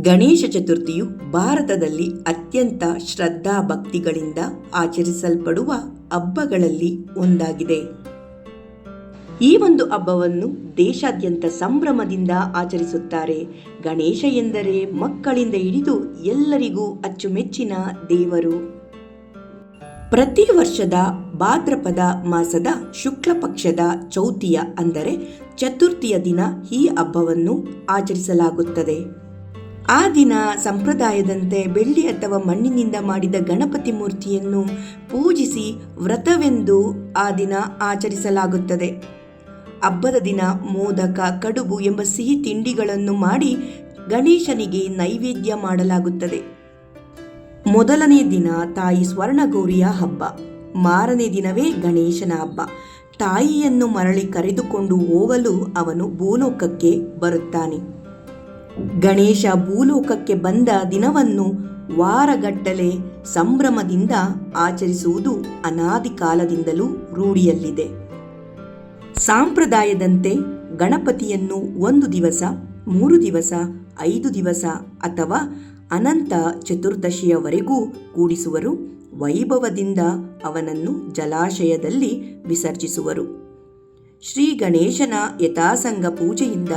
ಗಣೇಶ ಚತುರ್ಥಿಯು ಭಾರತದಲ್ಲಿ ಅತ್ಯಂತ ಶ್ರದ್ಧಾ ಭಕ್ತಿಗಳಿಂದ ಆಚರಿಸಲ್ಪಡುವ ಹಬ್ಬಗಳಲ್ಲಿ ಒಂದಾಗಿದೆ. ಈ ಒಂದು ಹಬ್ಬವನ್ನು ದೇಶಾದ್ಯಂತ ಸಂಭ್ರಮದಿಂದ ಆಚರಿಸುತ್ತಾರೆ. ಗಣೇಶ ಎಂದರೆ ಮಕ್ಕಳಿಂದ ಹಿಡಿದು ಎಲ್ಲರಿಗೂ ಅಚ್ಚುಮೆಚ್ಚಿನ ದೇವರು. ಪ್ರತಿ ವರ್ಷದ ಭಾದ್ರಪದ ಮಾಸದ ಶುಕ್ಲ ಪಕ್ಷದ ಚೌತಿಯ ಅಂದರೆ ಚತುರ್ಥಿಯ ದಿನ ಈ ಹಬ್ಬವನ್ನು ಆಚರಿಸಲಾಗುತ್ತದೆ. ಆ ದಿನ ಸಂಪ್ರದಾಯದಂತೆ ಬೆಳ್ಳಿ ಅಥವಾ ಮಣ್ಣಿನಿಂದ ಮಾಡಿದ ಗಣಪತಿ ಮೂರ್ತಿಯನ್ನು ಪೂಜಿಸಿ ವ್ರತವೆಂದು ಆ ದಿನ ಆಚರಿಸಲಾಗುತ್ತದೆ. ಹಬ್ಬದ ದಿನ ಮೋದಕ, ಕಡುಬು ಎಂಬ ಸಿಹಿ ತಿಂಡಿಗಳನ್ನು ಮಾಡಿ ಗಣೇಶನಿಗೆ ನೈವೇದ್ಯ ಮಾಡಲಾಗುತ್ತದೆ. ಮೊದಲನೇ ದಿನ ತಾಯಿ ಸ್ವರ್ಣಗೌರಿಯ ಹಬ್ಬ. ಮಾರನೇ ದಿನವೇ ಗಣೇಶನ ಹಬ್ಬ. ತಾಯಿಯನ್ನು ಮರಳಿ ಕರೆದುಕೊಂಡು ಹೋಗಲು ಅವನು ಭೂಲೋಕಕ್ಕೆ ಬರುತ್ತಾನೆ. ಗಣೇಶ ಭೂಲೋಕಕ್ಕೆ ಬಂದ ದಿನವನ್ನು ವಾರಗಟ್ಟಲೆ ಸಂಭ್ರಮದಿಂದ ಆಚರಿಸುವುದು ಅನಾದಿ ಕಾಲದಿಂದಲೂ ರೂಢಿಯಲ್ಲಿದೆ. ಸಾಂಪ್ರದಾಯದಂತೆ ಗಣಪತಿಯನ್ನು ಒಂದು ದಿವಸ, ಮೂರು ದಿವಸ, ಐದು ದಿವಸ ಅಥವಾ ಅನಂತ ಚತುರ್ದಶಿಯವರೆಗೂ ಕೂಡಿಸುವರು. ವೈಭವದಿಂದ ಅವನನ್ನು ಜಲಾಶಯದಲ್ಲಿ ವಿಸರ್ಜಿಸುವರು. ಶ್ರೀ ಗಣೇಶನ ಯಥಾಸಂಗ ಪೂಜೆಯಿಂದ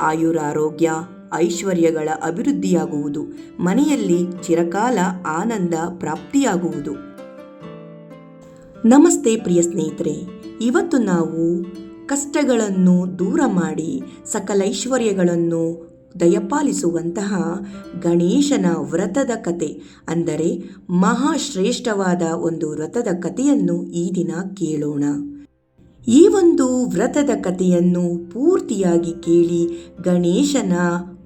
ಆಯುರಾರೋಗ್ಯ ಐಶ್ವರ್ಯಗಳ ಅಭಿವೃದ್ಧಿಯಾಗುವುದು. ಮನೆಯಲ್ಲಿ ಚಿರಕಾಲ ಆನಂದ ಪ್ರಾಪ್ತಿಯಾಗುವುದು. ನಮಸ್ತೆ ಪ್ರಿಯ ಸ್ನೇಹಿತರೆ, ಇವತ್ತು ನಾವು ಕಷ್ಟಗಳನ್ನು ದೂರ ಮಾಡಿ ಸಕಲೈಶ್ವರ್ಯಗಳನ್ನು ದಯಪಾಲಿಸುವಂತಹ ಗಣೇಶನ ವ್ರತದ ಕತೆ, ಅಂದರೆ ಮಹಾಶ್ರೇಷ್ಠವಾದ ಒಂದು ವ್ರತದ ಕಥೆಯನ್ನು ಈ ದಿನ ಕೇಳೋಣ. ಈ ಒಂದು ವ್ರತದ ಕಥೆಯನ್ನು ಪೂರ್ತಿಯಾಗಿ ಕೇಳಿ ಗಣೇಶನ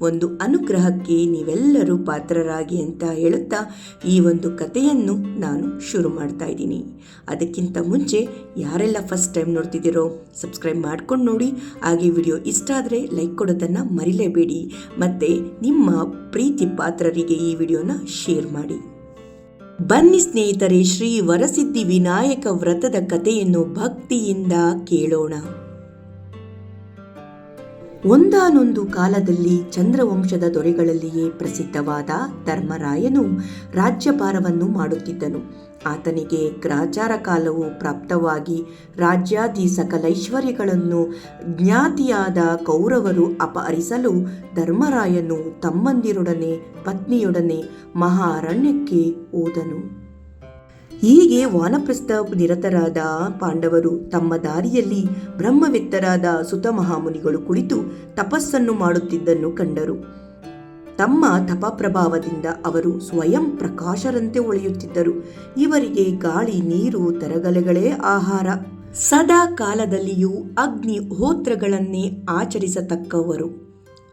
ಒಂದು ಅನುಗ್ರಹಕ್ಕೆ ನೀವೆಲ್ಲರೂ ಪಾತ್ರರಾಗಿ ಅಂತ ಹೇಳುತ್ತಾ ಈ ಒಂದು ಕಥೆಯನ್ನು ನಾನು ಶುರು ಮಾಡ್ತಾ ಇದ್ದೀನಿ. ಅದಕ್ಕಿಂತ ಮುಂಚೆ ಯಾರೆಲ್ಲ ಫಸ್ಟ್ ಟೈಮ್ ನೋಡ್ತಿದ್ದೀರೋ ಸಬ್ಸ್ಕ್ರೈಬ್ ಮಾಡ್ಕೊಂಡು ನೋಡಿ, ಹಾಗೆ ವಿಡಿಯೋ ಇಷ್ಟ ಆದರೆ ಲೈಕ್ ಕೊಡೋದನ್ನು ಮರಿಲೇಬೇಡಿ. ಮತ್ತು ನಿಮ್ಮ ಪ್ರೀತಿ ಪಾತ್ರರಿಗೆ ಈ ವಿಡಿಯೋನ ಶೇರ್ ಮಾಡಿ. ಬನ್ನಿ ಸ್ನೇಹಿತರೆ ಶ್ರೀ ವರಸಿದ್ಧಿ ವಿನಾಯಕ ವ್ರತದ ಕಥೆಯನ್ನು ಭಕ್ತಿಯಿಂದ ಕೇಳೋಣ. ಒಂದಾನೊಂದು ಕಾಲದಲ್ಲಿ ಚಂದ್ರವಂಶದ ದೊರೆಗಳಲ್ಲಿಯೇ ಪ್ರಸಿದ್ಧವಾದ ಧರ್ಮರಾಯನು ರಾಜ್ಯಭಾರವನ್ನು ಮಾಡುತ್ತಿದ್ದನು. ಆತನಿಗೆ ಗ್ರಾಚಾರ ಕಾಲವು ಪ್ರಾಪ್ತವಾಗಿ ರಾಜ್ಯಾದಿ ಸಕಲೈಶ್ವರ್ಯಗಳನ್ನು ಜ್ಞಾತಿಯಾದ ಕೌರವರು ಅಪಹರಿಸಲು ಧರ್ಮರಾಯನು ತಮ್ಮಂದಿರೊಡನೆ ಪತ್ನಿಯೊಡನೆ ಮಹಾರಣ್ಯಕ್ಕೆ ಹೋದನು. ಹೀಗೆ ವಾನಪ್ರಸ್ಥ ನಿರತರಾದ ಪಾಂಡವರು ತಮ್ಮ ದಾರಿಯಲ್ಲಿ ಬ್ರಹ್ಮವೆತ್ತರಾದ ಸುತ ಮಹಾಮುನಿಗಳು ಕುಳಿತು ತಪಸ್ಸನ್ನು ಮಾಡುತ್ತಿದ್ದನ್ನು ಕಂಡರು. ತಮ್ಮ ತಪ ಪ್ರಭಾವದಿಂದ ಅವರು ಸ್ವಯಂ ಪ್ರಕಾಶರಂತೆ ಒಳೆಯುತ್ತಿದ್ದರು ಇವರಿಗೆ ಗಾಳಿ, ನೀರು, ತರಗಲೆಗಳೇ ಆಹಾರ. ಸದಾ ಕಾಲದಲ್ಲಿಯೂ ಅಗ್ನಿ ಹೋತ್ರಗಳನ್ನೇ ಆಚರಿಸತಕ್ಕವರು.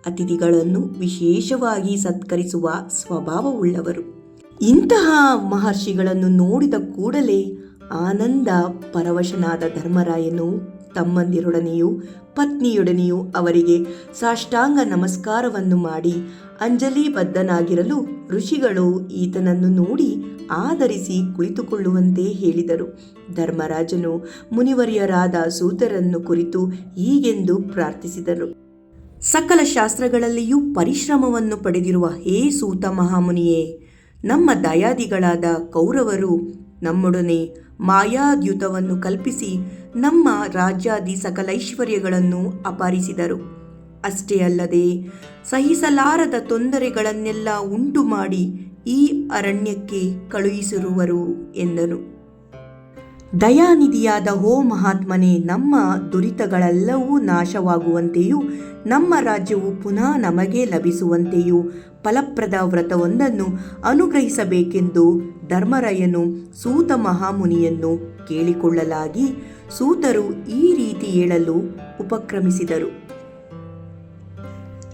ಅತಿಥಿಗಳನ್ನು ವಿಶೇಷವಾಗಿ ಸತ್ಕರಿಸುವ ಸ್ವಭಾವವುಳ್ಳವರು. ಇಂತಹ ಮಹರ್ಷಿಗಳನ್ನು ನೋಡಿದ ಕೂಡಲೇ ಆನಂದ ಪರವಶನಾದ ಧರ್ಮರಾಯನು ತಮ್ಮಂದಿರೊಡನೆಯೂ ಪತ್ನಿಯೊಡನೆಯೂ ಅವರಿಗೆ ಸಾಷ್ಟಾಂಗ ನಮಸ್ಕಾರವನ್ನು ಮಾಡಿ ಅಂಜಲಿ ಬದ್ಧನಾಗಿರಲು ಋಷಿಗಳು ಈತನನ್ನು ನೋಡಿ ಆಧರಿಸಿ ಕುಳಿತುಕೊಳ್ಳುವಂತೆ ಹೇಳಿದರು. ಧರ್ಮರಾಜನು ಮುನಿವರ್ಯರಾದ ಸೂತರನ್ನು ಕುರಿತು ಹೀಗೆಂದು ಪ್ರಾರ್ಥಿಸಿದರು. ಸಕಲ ಶಾಸ್ತ್ರಗಳಲ್ಲಿಯೂ ಪರಿಶ್ರಮವನ್ನು ಪಡೆದಿರುವ ಹೇ ಸೂತ ಮಹಾಮುನಿಯೇ ನಮ್ಮ ದಯಾದಿಗಳಾದ ಕೌರವರು ನಮ್ಮೊಡನೆ ಮಾಯಾದ್ಯುತವನ್ನು ಕಲ್ಪಿಸಿ ನಮ್ಮ ರಾಜ್ಯಾದಿ ಸಕಲೈಶ್ವರ್ಯಗಳನ್ನು ಅಪಾರಿಸಿದರು ಅಷ್ಟೇ ಅಲ್ಲದೆ ಸಹಿಸಲಾರದ ತೊಂದರೆಗಳನ್ನೆಲ್ಲ ಉಂಟು ಮಾಡಿ ಈ ಅರಣ್ಯಕ್ಕೆ ಕಳುಹಿಸಿರುವರು ಎಂದನು. ದಯಾನಿಧಿಯಾದ ಹೋ ಮಹಾತ್ಮನೇ, ನಮ್ಮ ದುರಿತಗಳೆಲ್ಲವೂ ನಾಶವಾಗುವಂತೆಯೂ ನಮ್ಮ ರಾಜ್ಯವು ಪುನಃ ನಮಗೆ ಲಭಿಸುವಂತೆಯೂ ಫಲಪ್ರದ ವ್ರತವೊಂದನ್ನು ಅನುಗ್ರಹಿಸಬೇಕೆಂದು ಧರ್ಮರಾಯನು ಸೂತ ಮಹಾಮುನಿಯನ್ನು ಕೇಳಿಕೊಳ್ಳಲಾಗಿ ಸೂತರು ಈ ರೀತಿ ಹೇಳಲು ಉಪಕ್ರಮಿಸಿದರು.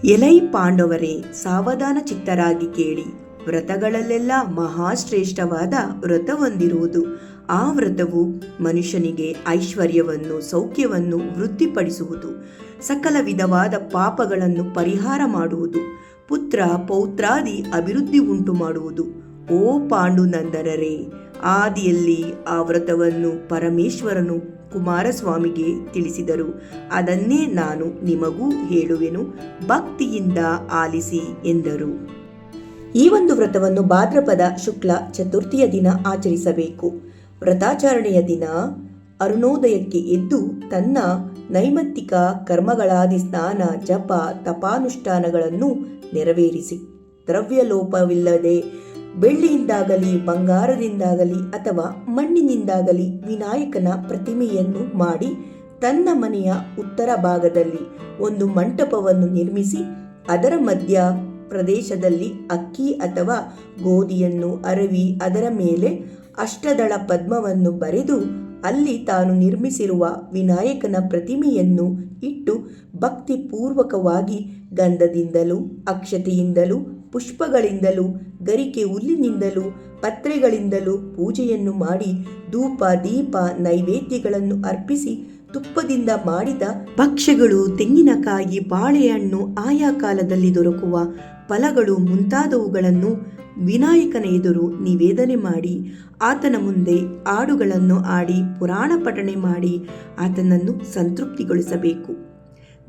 ಎಲೈ ಪಾಂಡವರೇ, ಸಾವಧಾನ ಚಿತ್ತರಾಗಿ ಕೇಳಿ. ವ್ರತಗಳಲ್ಲೆಲ್ಲ ಮಹಾಶ್ರೇಷ್ಠವಾದ ವ್ರತವೊಂದಿರುವುದು ಆ ವ್ರತವು ಮನುಷ್ಯನಿಗೆ ಐಶ್ವರ್ಯವನ್ನು, ಸೌಖ್ಯವನ್ನು ವೃದ್ಧಿಪಡಿಸುವುದು ಸಕಲ ವಿಧವಾದ ಪಾಪಗಳನ್ನು ಪರಿಹಾರ ಮಾಡುವುದು. ಪುತ್ರ ಪೌತ್ರಾದಿ ಅಭಿವೃದ್ಧಿ ಉಂಟು ಮಾಡುವುದು. ಓ ಪಾಂಡುನಂದನರೇ ಆದಿಯಲ್ಲಿ ಆ ವ್ರತವನ್ನು ಪರಮೇಶ್ವರನು ಕುಮಾರಸ್ವಾಮಿಗೆ ತಿಳಿಸಿದರು. ಅದನ್ನೇ ನಾನು ನಿಮಗೂ ಹೇಳುವೆನು, ಭಕ್ತಿಯಿಂದ ಆಲಿಸಿ ಎಂದರು. ಈ ಒಂದು ವ್ರತವನ್ನು ಭಾದ್ರಪದ ಶುಕ್ಲ ಚತುರ್ಥಿಯ ದಿನ ಆಚರಿಸಬೇಕು. ವ್ರತಾಚರಣೆಯ ದಿನ ಅರುಣೋದಯಕ್ಕೆ ಎದ್ದು ತನ್ನ ನೈಮತ್ತಿಕ ಕರ್ಮಗಳಾದಿ ಸ್ನಾನ, ಜಪ, ತಪಾನುಷ್ಠಾನಗಳನ್ನು ನೆರವೇರಿಸಿ. ದ್ರವ್ಯಲೋಪವಿಲ್ಲದೆ ಬೆಳ್ಳಿಯಿಂದಾಗಲಿ, ಬಂಗಾರದಿಂದಾಗಲಿ ಅಥವಾ ಮಣ್ಣಿನಿಂದಾಗಲಿ ವಿನಾಯಕನ ಪ್ರತಿಮೆಯನ್ನು ಮಾಡಿ ತನ್ನ ಮನೆಯ ಉತ್ತರ ಭಾಗದಲ್ಲಿ ಒಂದು ಮಂಟಪವನ್ನು ನಿರ್ಮಿಸಿ, ಅದರ ಮಧ್ಯ ಪ್ರದೇಶದಲ್ಲಿ ಅಕ್ಕಿ ಅಥವಾ ಗೋಧಿಯನ್ನು ಅರವಿ, ಅದರ ಮೇಲೆ ಅಷ್ಟದಳ ಪದ್ಮವನ್ನು ಬರೆದು ಅಲ್ಲಿ ತಾನು ನಿರ್ಮಿಸಿರುವ ವಿನಾಯಕನ ಪ್ರತಿಮೆಯನ್ನು ಇಟ್ಟು ಭಕ್ತಿಪೂರ್ವಕವಾಗಿ ಗಂಧದಿಂದಲೂ, ಅಕ್ಷತೆಯಿಂದಲೂ, ಪುಷ್ಪಗಳಿಂದಲೂ, ಗರಿಕೆ ಹುಲ್ಲಿನಿಂದಲೂ, ಪತ್ರೆಗಳಿಂದಲೂ ಪೂಜೆಯನ್ನು ಮಾಡಿ ಧೂಪ, ದೀಪ, ನೈವೇದ್ಯಗಳನ್ನು ಅರ್ಪಿಸಿ ತುಪ್ಪದಿಂದ ಮಾಡಿದ ಭಕ್ಷ್ಯಗಳು ತೆಂಗಿನಕಾಯಿ, ಬಾಳೆಹಣ್ಣು, ಆಯಾ ಕಾಲದಲ್ಲಿ ದೊರಕುವ ಫಲಗಳು ಮುಂತಾದವುಗಳನ್ನು ವಿನಾಯಕನ ಎದುರು ನಿವೇದನೆ ಮಾಡಿ, ಆತನ ಮುಂದೆ ಹಾಡುಗಳನ್ನು ಆಡಿ, ಪುರಾಣ ಪಠಣೆ ಮಾಡಿ ಆತನನ್ನು ಸಂತೃಪ್ತಿಗೊಳಿಸಬೇಕು.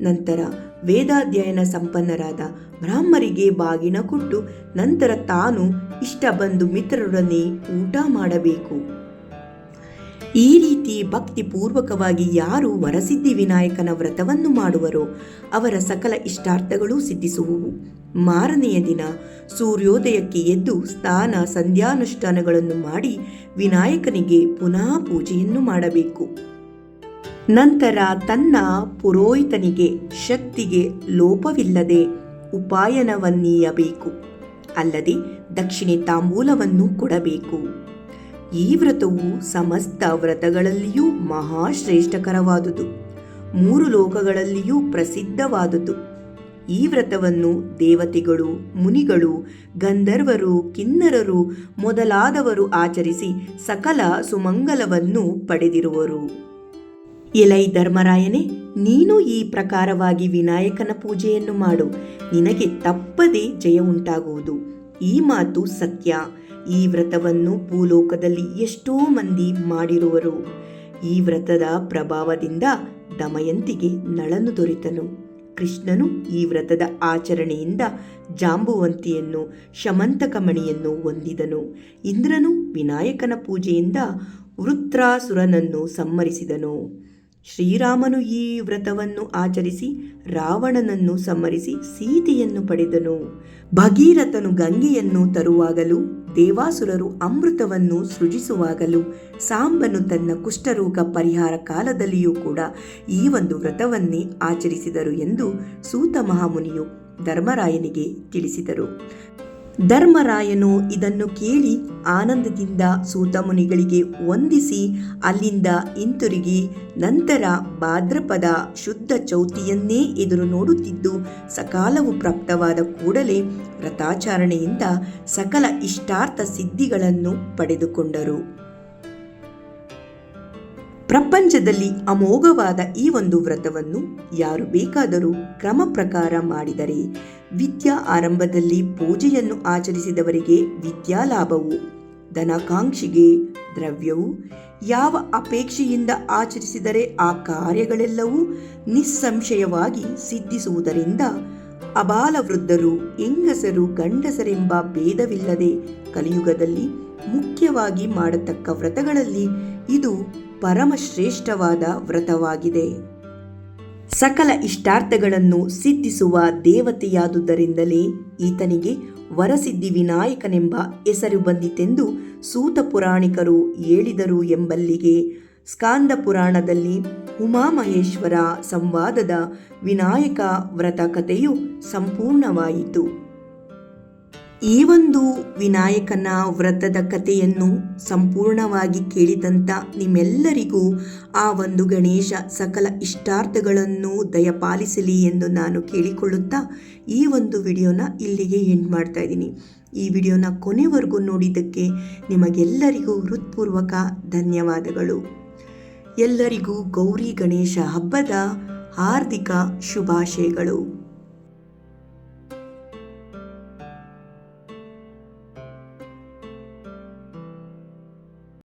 ನಂತರ ವೇದಾಧ್ಯಯನ ಸಂಪನ್ನರಾದ ಬ್ರಾಹ್ಮರಿಗೆ ಬಾಗಿನ ಕೊಟ್ಟು, ನಂತರ ತಾನು ಇಷ್ಟ ಬಂದು ಮಿತ್ರರೊಡನೆ ಊಟ ಮಾಡಬೇಕು. ಈ ರೀತಿ ಭಕ್ತಿಪೂರ್ವಕವಾಗಿ ಯಾರು ವರಸಿದ್ಧಿ ವಿನಾಯಕನ ವ್ರತವನ್ನು ಮಾಡುವರೋ ಅವರ ಸಕಲ ಇಷ್ಟಾರ್ಥಗಳೂ ಸಿದ್ಧಿಸುವುವು. ಮಾರನೆಯ ದಿನ ಸೂರ್ಯೋದಯಕ್ಕೆ ಎದ್ದು ಸ್ನಾನ, ಸಂಧ್ಯಾನುಷ್ಠಾನಗಳನ್ನು ಮಾಡಿ ವಿನಾಯಕನಿಗೆ ಪುನಃ ಪೂಜೆಯನ್ನು ಮಾಡಬೇಕು. ನಂತರ ತನ್ನ ಪುರೋಹಿತನಿಗೆ ಶಕ್ತಿಗೆ ಲೋಪವಿಲ್ಲದೆ ಉಪಾಯನವನ್ನೀಯಬೇಕು. ಅಲ್ಲದೆ ದಕ್ಷಿಣೆ ತಾಂಬೂಲವನ್ನು ಕೊಡಬೇಕು. ಈ ವ್ರತವು ಸಮಸ್ತ ವ್ರತಗಳಲ್ಲಿಯೂ ಮಹಾಶ್ರೇಷ್ಠಕರವಾದುದು. ಮೂರು ಲೋಕಗಳಲ್ಲಿಯೂ ಪ್ರಸಿದ್ಧವಾದುದು. ಈ ವ್ರತವನ್ನು ದೇವತೆಗಳು, ಮುನಿಗಳು, ಗಂಧರ್ವರು, ಕಿನ್ನರರು ಮೊದಲಾದವರು ಆಚರಿಸಿ ಸಕಲ ಸುಮಂಗಲವನ್ನು ಪಡೆದಿರುವರು. ಎಲೈ ಧರ್ಮರಾಯನೇ, ನೀನು ಈ ಪ್ರಕಾರವಾಗಿ ವಿನಾಯಕನ ಪೂಜೆಯನ್ನು ಮಾಡು. ನಿನಗೆ ತಪ್ಪದೆ ಜಯ ಉಂಟಾಗುವುದು. ಈ ಮಾತು ಸತ್ಯ. ಈ ವ್ರತವನ್ನು ಭೂಲೋಕದಲ್ಲಿ ಎಷ್ಟೋ ಮಂದಿ ಮಾಡಿರುವರು. ಈ ವ್ರತದ ಪ್ರಭಾವದಿಂದ ದಮಯಂತಿಗೆ ನಳನು ದೊರೆತನು. ಕೃಷ್ಣನು ಈ ವ್ರತದ ಆಚರಣೆಯಿಂದ ಜಾಂಬುವಂತಿಯನ್ನು, ಶಮಂತಕಮಣಿಯನ್ನು ಹೊಂದಿದನು. ಇಂದ್ರನು ವಿನಾಯಕನ ಪೂಜೆಯಿಂದ ವೃತ್ರಾಸುರನನ್ನು ಸಂಹರಿಸಿದನು. ಶ್ರೀರಾಮನು ಈ ವ್ರತವನ್ನು ಆಚರಿಸಿ ರಾವಣನನ್ನು ಸಂಹರಿಸಿ ಸೀತೆಯನ್ನು ಪಡೆದನು. ಭಗೀರಥನು ಗಂಗೆಯನ್ನು ತರುವಾಗಲೂ ದೇವಾಸುರರು ಅಮೃತವನ್ನು ಸೃಜಿಸುವಾಗಲೂ ಸಾಂಬನು ತನ್ನ ಕುಷ್ಠರೋಗ ಪರಿಹಾರ ಕಾಲದಲ್ಲಿಯೂ ಕೂಡ ಈ ಒಂದು ವ್ರತವನ್ನೇ ಆಚರಿಸಿದರು ಎಂದು ಸೂತ ಮಹಾಮುನಿಯು ಧರ್ಮರಾಯನಿಗೆ ತಿಳಿಸಿದರು. ಧರ್ಮರಾಯನು ಇದನ್ನು ಕೇಳಿ ಆನಂದದಿಂದ ಸೂತಮುನಿಗಳಿಗೆ ವಂದಿಸಿ ಅಲ್ಲಿಂದ ಹಿಂತಿರುಗಿ ನಂತರ ಭಾದ್ರಪದ ಶುದ್ಧ ಚೌತಿಯನ್ನೇ ಎದುರು ನೋಡುತ್ತಿದ್ದು ಸಕಾಲವು ಪ್ರಾಪ್ತವಾದ ಕೂಡಲೇ ವ್ರತಾಚರಣೆಯಿಂದ ಸಕಲ ಇಷ್ಟಾರ್ಥ ಸಿದ್ಧಿಗಳನ್ನು ಪಡೆದುಕೊಂಡರು. ಪ್ರಪಂಚದಲ್ಲಿ ಅಮೋಘವಾದ ಈ ಒಂದು ವ್ರತವನ್ನು ಯಾರು ಬೇಕಾದರೂ ಕ್ರಮ ಪ್ರಕಾರ ಮಾಡಿದರೆ ವಿದ್ಯಾ ಆರಂಭದಲ್ಲಿ ಪೂಜೆಯನ್ನು ಆಚರಿಸಿದವರಿಗೆ ವಿದ್ಯಾಲಾಭವು ಧನಾಕಾಂಕ್ಷಿಗೆ ದ್ರವ್ಯವು. ಯಾವ ಅಪೇಕ್ಷೆಯಿಂದ ಆಚರಿಸಿದರೆ ಆ ಕಾರ್ಯಗಳೆಲ್ಲವೂ ನಿಸ್ಸಂಶಯವಾಗಿ ಸಿದ್ಧಿಸುವುದರಿಂದ ಅಬಾಲ ವೃದ್ಧರು ಹೆಂಗಸರು, ಗಂಡಸರೆಂಬ ಭೇದವಿಲ್ಲದೆ ಕಲಿಯುಗದಲ್ಲಿ ಮುಖ್ಯವಾಗಿ ಮಾಡತಕ್ಕ ವ್ರತಗಳಲ್ಲಿ ಇದು ಪರಮಶ್ರೇಷ್ಠವಾದ ವ್ರತವಾಗಿದೆ. ಸಕಲ ಇಷ್ಟಾರ್ಥಗಳನ್ನು ಸಿದ್ಧಿಸುವ ದೇವತೆಯಾದುದರಿಂದಲೇ ಈತನಿಗೆ ವರಸಿದ್ಧಿ ವಿನಾಯಕನೆಂಬ ಹೆಸರು ಬಂದಿತೆಂದು ಸೂತ ಪುರಾಣಿಕರು ಹೇಳಿದರು ಎಂಬಲ್ಲಿಗೆ ಸ್ಕಾಂದ ಪುರಾಣದಲ್ಲಿ ಉಮಾಮಹೇಶ್ವರ ಸಂವಾದದ ವಿನಾಯಕ ವ್ರತ ಕಥೆಯು ಸಂಪೂರ್ಣವಾಯಿತು. ಈ ಒಂದು ವಿನಾಯಕನ ವ್ರತದ ಕಥೆಯನ್ನು ಸಂಪೂರ್ಣವಾಗಿ ಕೇಳಿದಂಥ ನಿಮ್ಮೆಲ್ಲರಿಗೂ ಆ ಒಂದು ಗಣೇಶ ಸಕಲ ಇಷ್ಟಾರ್ಥಗಳನ್ನು ದಯಪಾಲಿಸಲಿ ಎಂದು ನಾನು ಕೇಳಿಕೊಳ್ಳುತ್ತಾ ಈ ಒಂದು ವಿಡಿಯೋನ ಇಲ್ಲಿಗೆ ಎಂಡ್ ಮಾಡ್ತಾ ಇದ್ದೀನಿ. ಈ ವಿಡಿಯೋನ ಕೊನೆವರೆಗೂ ನೋಡಿದ್ದಕ್ಕೆ ನಿಮಗೆಲ್ಲರಿಗೂ ಹೃತ್ಪೂರ್ವಕ ಧನ್ಯವಾದಗಳು. ಎಲ್ಲರಿಗೂ ಗೌರಿ ಗಣೇಶ ಹಬ್ಬದ ಹಾರ್ದಿಕ ಶುಭಾಶಯಗಳು.